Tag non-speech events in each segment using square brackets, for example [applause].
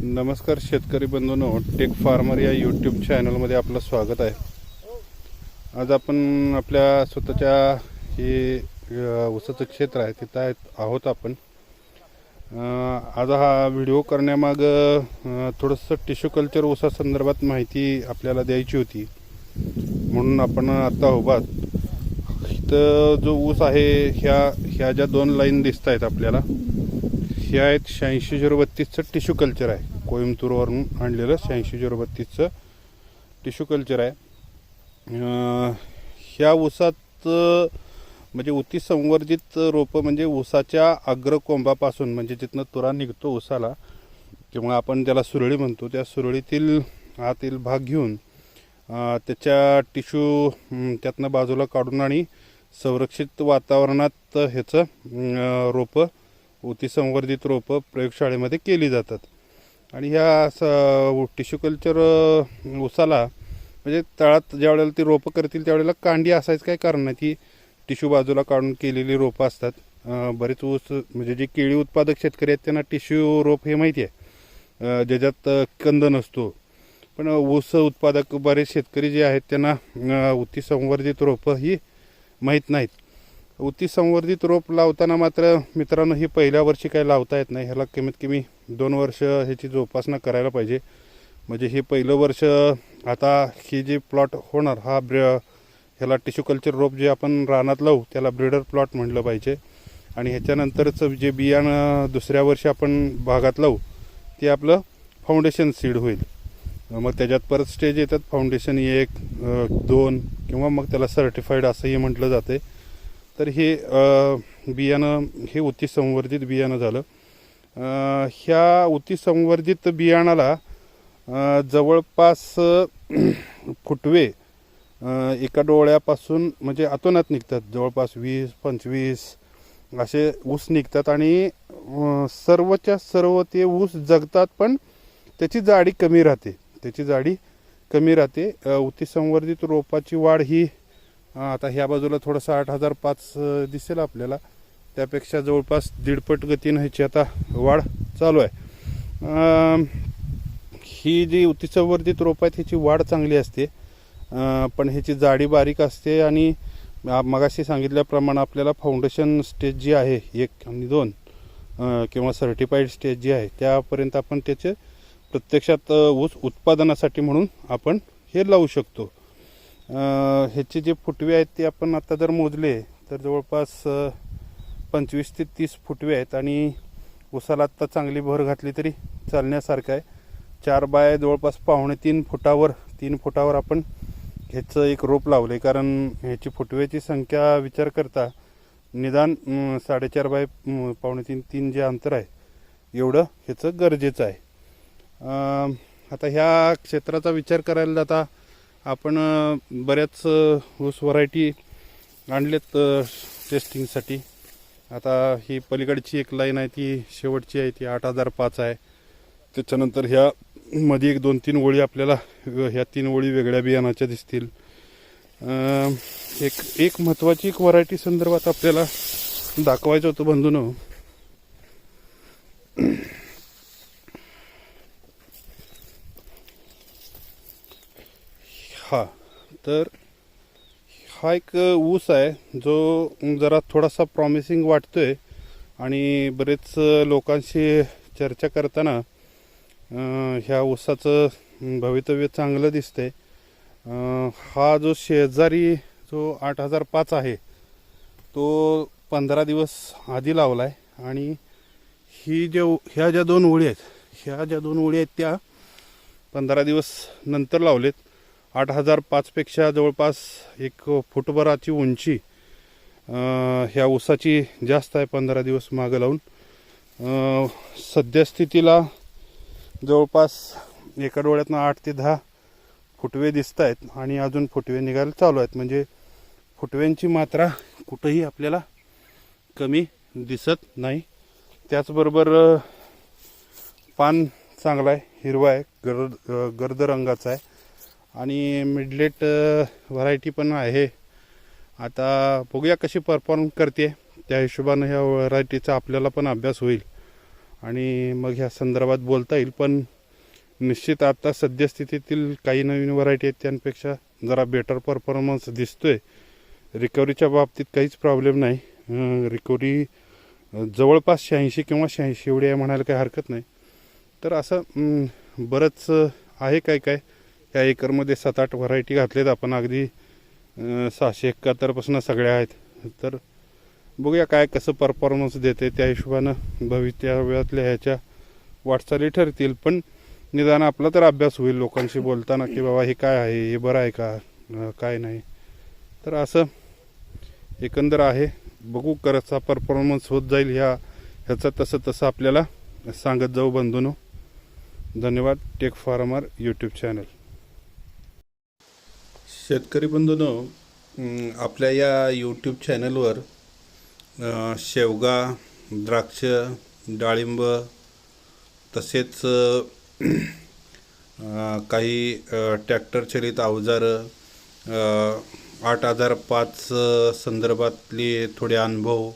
नमस्कार शेतकरी बंधूंनो टेक फार्मर या यूट्यूब चॅनलमध्ये आपलं स्वागत आहे. आज आपण आपल्या स्वतःच्या हे ऊसाचं क्षेत्र आहे तिथं आहेत आहोत आपण. आज हा व्हिडिओ करण्यामागं थोडंसं टिश्यू कल्चर ऊसासंदर्भात माहिती आपल्याला द्यायची होती. म्हणून आपण आत्ता उभात इथं जो ऊस आहे ह्या ह्या ज्या दोन लाईन दिसत आहेत आपल्याला हे आहेत शहाऐंशी झिरो बत्तीसचं टिश्यू कल्चर आहे. कोईमतूरवरून आणलेलं शहाऐंशी झिरो बत्तीसचं टिश्यू कल्चर आहे. ह्या ऊसात म्हणजे उती संवर्धित रोपं म्हणजे ऊसाच्या अग्रकोंबापासून म्हणजे जिथनं तुरा निघतो ऊसाला किंवा आपण ज्याला सुरळी म्हणतो त्या सुरळीतील आतील भाग घेऊन त्याच्या टिश्यू त्यातनं बाजूला काढून आणि संरक्षित वातावरणात ह्याचं रोपं संवर्धित रोपं प्रयोगशाळेमध्ये केली जातात. आणि ह्या स टिश्यू कल्चर ऊसाला म्हणजे तळात ज्या वेळेला ती रोपं करतील त्यावेळेला कांडी असायचं काय कारण नाही. ती टिश्यू बाजूला काढून केलेली रोपं असतात. बरेच ऊस म्हणजे जे केळी उत्पादक शेतकरी आहेत त्यांना टिश्यू रोप हे माहिती आहे. ज्याच्यात कंद नसतो. पण ऊस उत्पादक बरेच शेतकरी जे आहेत त्यांना उतीसंवर्धित संवर्धित रोपं ही माहीत नाहीत. उती संवर्धित रोप लावताना मात्र मित्रांनो ही पहिल्या वर्षी काही लावता येत नाही. ह्याला कमीत कमी दोन वर्ष ह्याची जोपासना करायला पाहिजे. म्हणजे हे पहिलं वर्ष आता ही जी प्लॉट होणार हा ब्र ह्याला टिश्यू कल्चर रोप जे आपण रानात लावू त्याला ब्रिडर प्लॉट म्हटलं पाहिजे. आणि ह्याच्यानंतरच जे बियाणं दुसऱ्या वर्षी आपण भागात लावू ते आपलं फाउंडेशन सीड होईल. मग त्याच्यात परत स्टेज येतात. फाउंडेशन एक दोन किंवा मग त्याला सर्टिफाईड असंही म्हटलं जाते तर हे बियाणं हे उती संवर्धित बियाणं झालं. ह्या उती संवर्धित बियाणाला जवळपास [clears throat] फुटवे एका डोळ्यापासून म्हणजे अतोनात निघतात. जवळपास वीस पंचवीस असे ऊस निघतात आणि सर्वच्या सर्व ते ऊस जगतात पण त्याची जाडी कमी राहते. त्याची जाडी कमी राहते. अ, उती संवर्धित रोपाची वाढ ही आता ह्या बाजूला थोडंसं आठ हजार पाच दिसेल आपल्याला. त्यापेक्षा जवळपास दीडपट गतीनं ह्याची आता वाढ चालू आहे. ही जी उतिसंवर्धित रोप आहेत ह्याची वाढ चांगली असते. पण ह्याची जाडी बारीक असते आणि मगाशी सांगितल्याप्रमाणे आपल्याला फाउंडेशन स्टेज जी आहे एक आणि दोन किंवा सर्टिफाईड स्टेज जी आहे त्यापर्यंत आपण त्याचे प्रत्यक्षात ऊस उत्पादनासाठी म्हणून आपण हे लावू शकतो. ह्याचे जे फुटवे आहेत ते आपण आता जर मोजले तर जवळपास पंचवीस ते तीस फुटवे आहेत आणि उसाला आत्ता चांगली भर घातली तरी चालण्यासारखं आहे. चार बाय जवळपास पावणे तीन फुटावर तीन फुटावर आपण ह्याचं एक रोप लावले. कारण ह्याची फुटव्याची संख्या विचार करता निदान साडेचार बाय पावणे तीन तीन जे अंतर आहे एवढं ह्याचं गरजेचं आहे. आता ह्या क्षेत्राचा विचार करायला जाता आपण बऱ्याच ऊस व्हरायटी आणलेत टेस्टिंगसाठी आता ही पलीकडची एक लाईन आहे ती शेवटची आहे ती आठ हजार पाच आहे. त्याच्यानंतर ह्या मध्ये एक दोन तीन ओळी आपल्याला ह्या तीन ओळी वेगळ्या बियाणाच्या दिसतील. एक एक महत्त्वाची एक व्हरायटी संदर्भात आपल्याला दाखवायचं होतं बंधून. हा तर हा एक ऊस आहे जो जरा थोडासा प्रॉमिसिंग वाटतो आहे आणि बरेच लोकांशी चर्चा करताना ह्या ऊसाचं भवितव्य चांगलं दिसते हा जो शेजारी जो आठ हजार पाच आहे तो पंधरा दिवस आधी लावला आहे आणि ही जे ह्या ज्या दोन ओळी आहेत ह्या ज्या दोन ओळी आहेत त्या पंधरा दिवस नंतर लावलेत. आठ हजार पाचपेक्षा जवळपास एक फुटभराची उंची ह्या ऊसाची जास्त आहे पंधरा दिवस मागं लावून. सद्यस्थितीला जवळपास एका डोळ्यातनं आठ ते दहा फुटवे दिसत आहेत आणि अजून फुटवे निघायला चालू आहेत. म्हणजे फुटव्यांची मात्रा कुठंही आपल्याला कमी दिसत नाही. त्याचबरोबर पान चांगला आहे हिरवा आहे गर्द गर्द रंगाचा आहे. आणि मिडलेट व्हरायटी पण आहे. आता बघूया कशी परफॉर्म करते. त्या हिशोबानं ह्या व्हरायटीचा आपल्याला पण अभ्यास होईल. आणि मग ह्या संदर्भात बोलता येईल. पण निश्चित आता सद्यस्थितीतील काही नवीन व्हरायटी आहेत त्यांपेक्षा जरा बेटर परफॉर्मन्स दिसतोय. रिकव्हरीच्या बाबतीत काहीच प्रॉब्लेम नाही. रिकव्हरी जवळपास शहाऐंशी किंवा शहाऐंशी एवढी आहे म्हणायला काही हरकत नाही. तर असं बरंच आहे काय काय. त्या एकरमध्ये सात आठ व्हरायटी घातलेत आपण. अगदी सहाशे एकाहत्तरपासून सगळ्या आहेत. तर बघूया काय कसं परफॉर्मन्स देते. त्या हिशोबानं भवितव्यातल्या ह्याच्या वाटचाली ठरतील. पण निदान आपला तर अभ्यास होईल लोकांशी बोलताना की बाबा हे काय आहे हे बरं आहे का? काय नाही. तर असं एकंदर आहे. बघू करचा परफॉर्मन्स होत जाईल ह्या ह्याचं तसं तसं आपल्याला सांगत जाऊ बंधूनो. धन्यवाद. Tech farmer YouTube channel. शेतकरी बंधूनो आपल्या या यूट्यूब चॅनलवर शेवगा द्राक्ष डाळिंब तसेच काही अं, ट्रॅक्टर चलित अवजारं आठ हजार पाच संदर्भातले थोडे अनुभव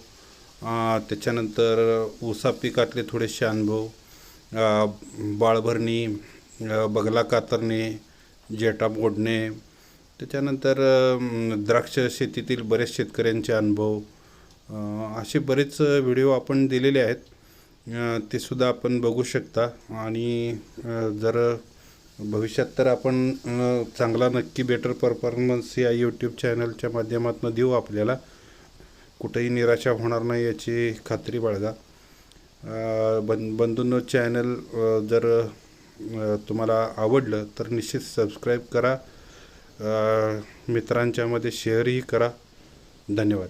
त्याच्यानंतर ऊसा पिकातले थोडेसे अनुभव बाळभरणी बगला कातरणे जेटा मोडणे त्याच्यानंतर द्राक्ष शेतीतील बरेच शेतकऱ्यांचे अनुभव असे बरेच व्हिडिओ आपण दिलेले आहेत. ते सुद्धा आपण बघू शकता. आणि जर भविष्यात तर आपण चांगला नक्की बेटर परफॉर्मन्स या यूट्यूब चॅनलच्या माध्यमातून देऊ आपल्याला. कुठेही निराशा होणार नाही याची खात्री बाळगा. बन बं बंधूंनो चॅनल जर तुम्हाला आवडलं तर निश्चित सबस्क्राईब करा. मित्रांच्यामध्ये शेअरही करा. धन्यवाद.